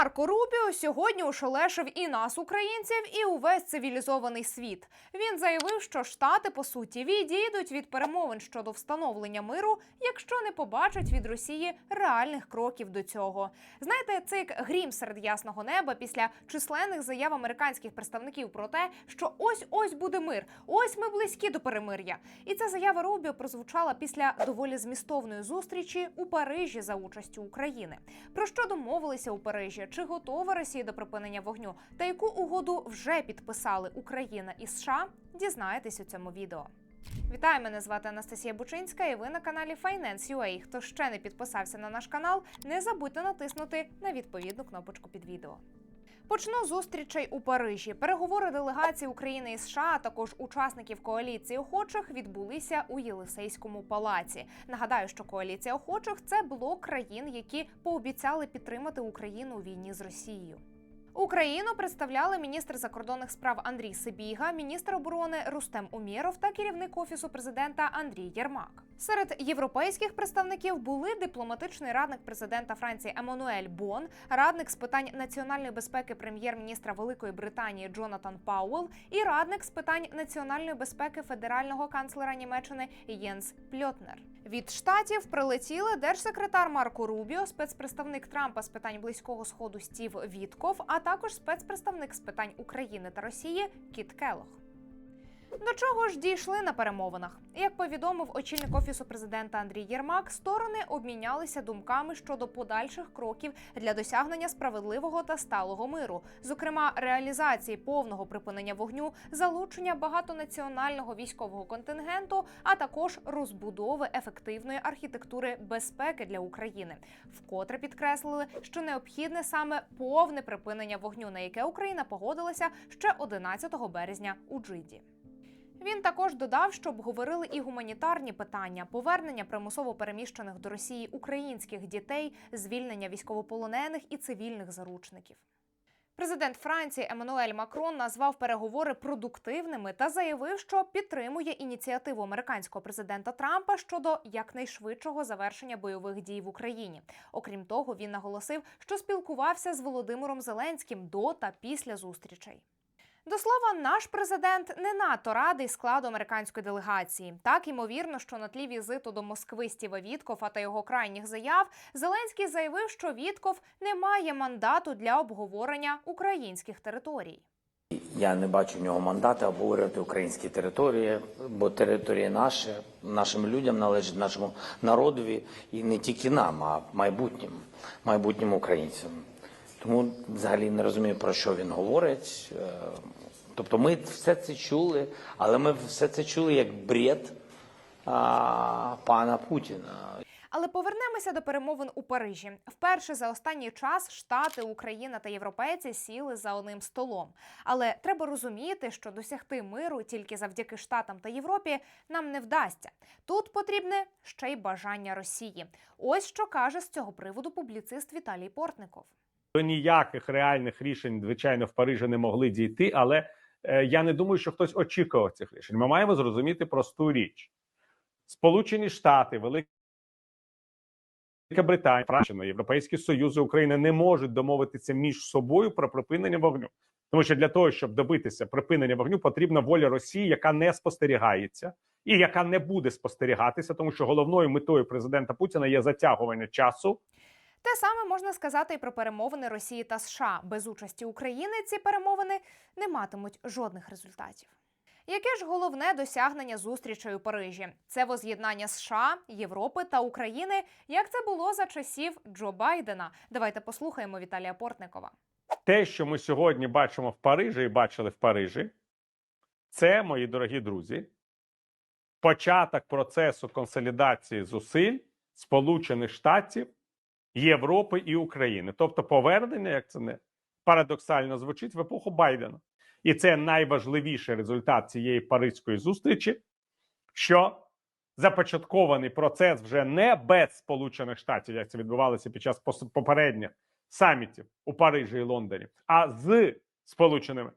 Марко Рубіо сьогодні ошелешив і нас, українців, і увесь цивілізований світ. Він заявив, що штати по суті відійдуть від перемовин щодо встановлення миру, якщо не побачать від Росії реальних кроків до цього. Знаєте, це грім серед ясного неба після численних заяв американських представників про те, що ось ось буде мир, ось ми близькі до перемир'я. І ця заява Рубіо прозвучала після доволі змістовної зустрічі у Парижі за участю України. Про що домовилися у Парижі? Чи готова Росія до припинення вогню? Та яку угоду вже підписали Україна і США? Дізнаєтесь у цьому відео. Вітаю, мене звати Анастасія Бучинська, і ви на каналі Finance.ua. Хто ще не підписався на наш канал, не забудьте натиснути на відповідну кнопочку під відео. Почну зустрічей у Парижі. Переговори делегації України і США, а також учасників коаліції охочих відбулися у Єлисейському палаці. Нагадаю, що коаліція охочих це блок країн, які пообіцяли підтримати Україну у війні з Росією. Україну представляли міністр закордонних справ Андрій Сибіга, міністр оборони Рустем Умєров та керівник офісу президента Андрій Єрмак. Серед європейських представників були дипломатичний радник президента Франції Еммануель Бон, радник з питань національної безпеки прем'єр-міністра Великої Британії Джонатан Пауел і радник з питань національної безпеки федерального канцлера Німеччини Єнс Пльотнер. Від штатів прилетіли держсекретар Марко Рубіо, спецпредставник Трампа з питань близького сходу Стів Вітков, а також спецпредставник з питань України та Росії Кіт Келох. До чого ж дійшли на перемовинах? Як повідомив очільник офісу президента Андрій Єрмак, сторони обмінялися думками щодо подальших кроків для досягнення справедливого та сталого миру, зокрема реалізації повного припинення вогню, залучення багатонаціонального військового контингенту, а також розбудови ефективної архітектури безпеки для України. Вкотре підкреслили, що необхідне саме повне припинення вогню, на яке Україна погодилася ще 11 березня у Джиді. Він також додав, що обговорили і гуманітарні питання: повернення примусово переміщених до Росії українських дітей, звільнення військовополонених і цивільних заручників. Президент Франції Еммануель Макрон назвав переговори продуктивними та заявив, що підтримує ініціативу американського президента Трампа щодо якнайшвидшого завершення бойових дій в Україні. Окрім того, він наголосив, що спілкувався з Володимиром Зеленським до та після зустрічей. До слова, наш президент не надто радий складу американської делегації. Так ймовірно, що на тлі візиту до Москви Стіва Віткофа та його крайніх заяв Зеленський заявив, що Вітков не має мандату для обговорення українських територій. Я не бачу в нього мандата обговорювати українські території, бо території наші, нашим людям належать нашому народові і не тільки нам, а майбутнім, майбутнім українцям. Тому взагалі не розумію, про що він говорить. Е, Тобто ми все це чули, але ми все це чули як бред а, пана Путіна. Але повернемося до перемовин у Парижі. Вперше за останній час Штати, Україна та європейці сіли за одним столом. Але треба розуміти, що досягти миру тільки завдяки Штатам та Європі нам не вдасться. Тут потрібне ще й бажання Росії. Ось що каже з цього приводу публіцист Віталій Портников. До ніяких реальних рішень, звичайно, в Парижі не могли дійти, але е, я не думаю, що хтось очікував цих рішень. Ми маємо зрозуміти просту річ: Сполучені Штати, Велика Британія, Франція, Європейський Союз Україна не можуть домовитися між собою про припинення вогню. Тому що для того, щоб добитися припинення вогню, потрібна воля Росії, яка не спостерігається, і яка не буде спостерігатися, тому що головною метою президента Путіна є затягування часу Те саме можна сказати і про перемовини Росії та США. Без участі України ці перемовини не матимуть жодних результатів. Яке ж головне досягнення зустрічей у Парижі? Це воз'єднання США, Європи та України, як це було за часів Джо Байдена. Давайте послухаємо Віталія Портникова. те, що ми сьогодні бачимо в Парижі і бачили в Парижі, це, мої дорогі друзі, початок процесу консолідації зусиль Сполучених Штатів, Європи і України. Тобто повернення, як це не парадоксально звучить, в епоху Байдена. І це найважливіший результат цієї паризької зустрічі, що започаткований процес вже не без Сполучених Штатів, як це відбувалося під час попередніх самітів у Парижі і Лондоні, а з Сполученими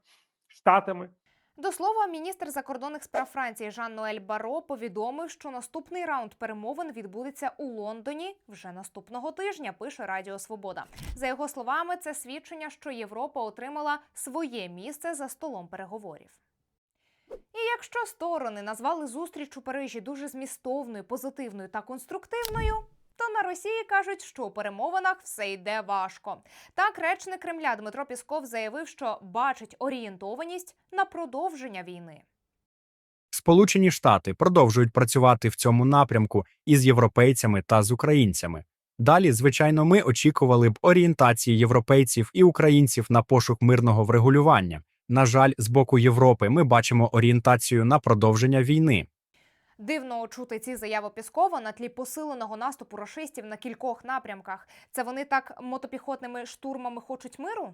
Штатами До слова, міністр закордонних справ Франції Жан-Ноель Баро повідомив, що наступний раунд перемовин відбудеться у Лондоні вже наступного тижня. Пише Радіо Свобода. За його словами, це свідчення, що Європа отримала своє місце за столом переговорів. І якщо сторони назвали зустріч у Парижі дуже змістовною, позитивною та конструктивною, то на Росії кажуть, що у перемовинах все йде важко. Так, речник Кремля Дмитро Пісков заявив, що бачить орієнтованість на продовження війни. Сполучені Штати продовжують працювати в цьому напрямку із європейцями та з українцями. Далі, звичайно, ми очікували б орієнтації європейців і українців на пошук мирного врегулювання. На жаль, з боку Європи ми бачимо орієнтацію на продовження війни. Дивно чути ці заяви Піскова на тлі посиленого наступу рашистів на кількох напрямках. Це вони так мотопіхотними штурмами хочуть миру?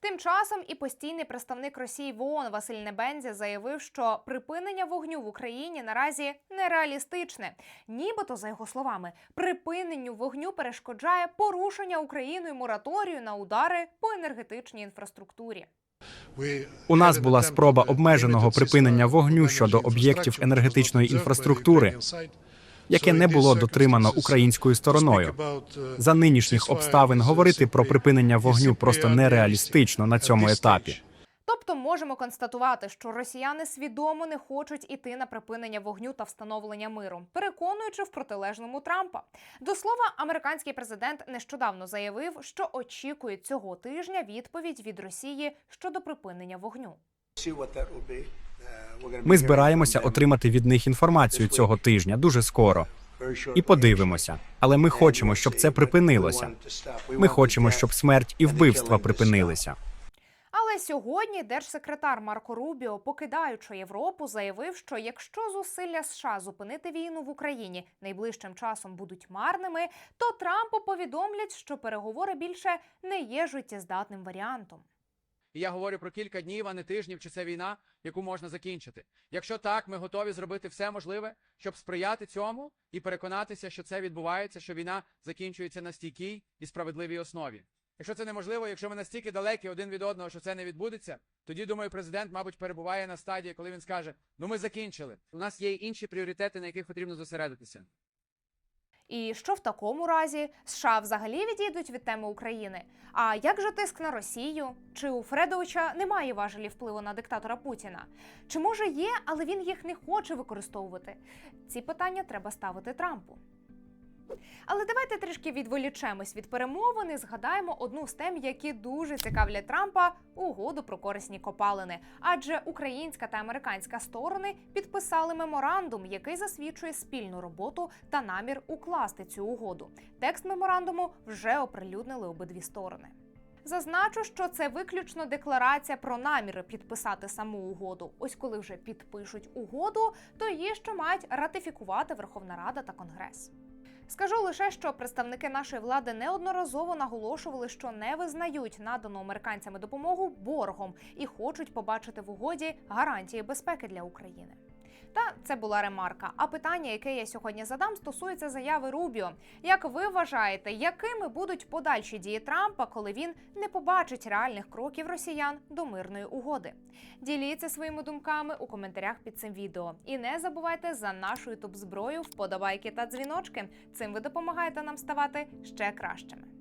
Тим часом і постійний представник Росії в ООН Василь Небензя заявив, що припинення вогню в Україні наразі нереалістичне. Нібито, за його словами, припиненню вогню перешкоджає порушення Україною мораторію на удари по енергетичній інфраструктурі. У нас була спроба обмеженого припинення вогню щодо об'єктів енергетичної інфраструктури, яке не було дотримано українською стороною. За нинішніх обставин говорити про припинення вогню просто нереалістично на цьому етапі. Тобто можемо констатувати, що росіяни свідомо не хочуть іти на припинення вогню та встановлення миру, переконуючи в протилежному Трампа. До слова, американський президент нещодавно заявив, що очікує цього тижня відповідь від Росії щодо припинення вогню. Ми збираємося отримати від них інформацію цього тижня дуже скоро. І подивимося. Але ми хочемо, щоб це припинилося. Ми хочемо, щоб смерть і вбивства припинилися. Але сьогодні держсекретар Марко Рубіо, покидаючи Європу, заявив, що якщо зусилля США зупинити війну в Україні найближчим часом будуть марними, то Трампу повідомлять, що переговори більше не є життєздатним варіантом. Я говорю про кілька днів, а не тижнів, чи це війна, яку можна закінчити. Якщо так, ми готові зробити все можливе, щоб сприяти цьому і переконатися, що це відбувається, що війна закінчується на стійкій і справедливій основі. Якщо це неможливо, якщо ми настільки далекі один від одного, що це не відбудеться, тоді думаю, президент, мабуть, перебуває на стадії, коли він скаже: Ну, ми закінчили. У нас є інші пріоритети, на яких потрібно зосередитися. І що в такому разі США взагалі відійдуть від теми України? А як же тиск на Росію? Чи у Фредовича немає важелів впливу на диктатора Путіна? Чи може є, але він їх не хоче використовувати? Ці питання треба ставити Трампу. Але давайте трішки відволічемось від перемовин і згадаємо одну з тем, які дуже цікавлять Трампа угоду про корисні копалини. Адже українська та американська сторони підписали меморандум, який засвідчує спільну роботу та намір укласти цю угоду. Текст меморандуму вже оприлюднили обидві сторони. Зазначу, що це виключно декларація про наміри підписати саму угоду. Ось коли вже підпишуть угоду, то її ще мають ратифікувати Верховна Рада та Конгрес. Скажу лише, що представники нашої влади неодноразово наголошували, що не визнають надану американцями допомогу боргом і хочуть побачити в угоді гарантії безпеки для України. Та це була ремарка. А питання, яке я сьогодні задам, стосується заяви Рубіо. Як ви вважаєте, якими будуть подальші дії Трампа, коли він не побачить реальних кроків росіян до мирної угоди? Діліться своїми думками у коментарях під цим відео. І не забувайте за нашу ютуб зброю, вподобайки та дзвіночки. Цим ви допомагаєте нам ставати ще кращими.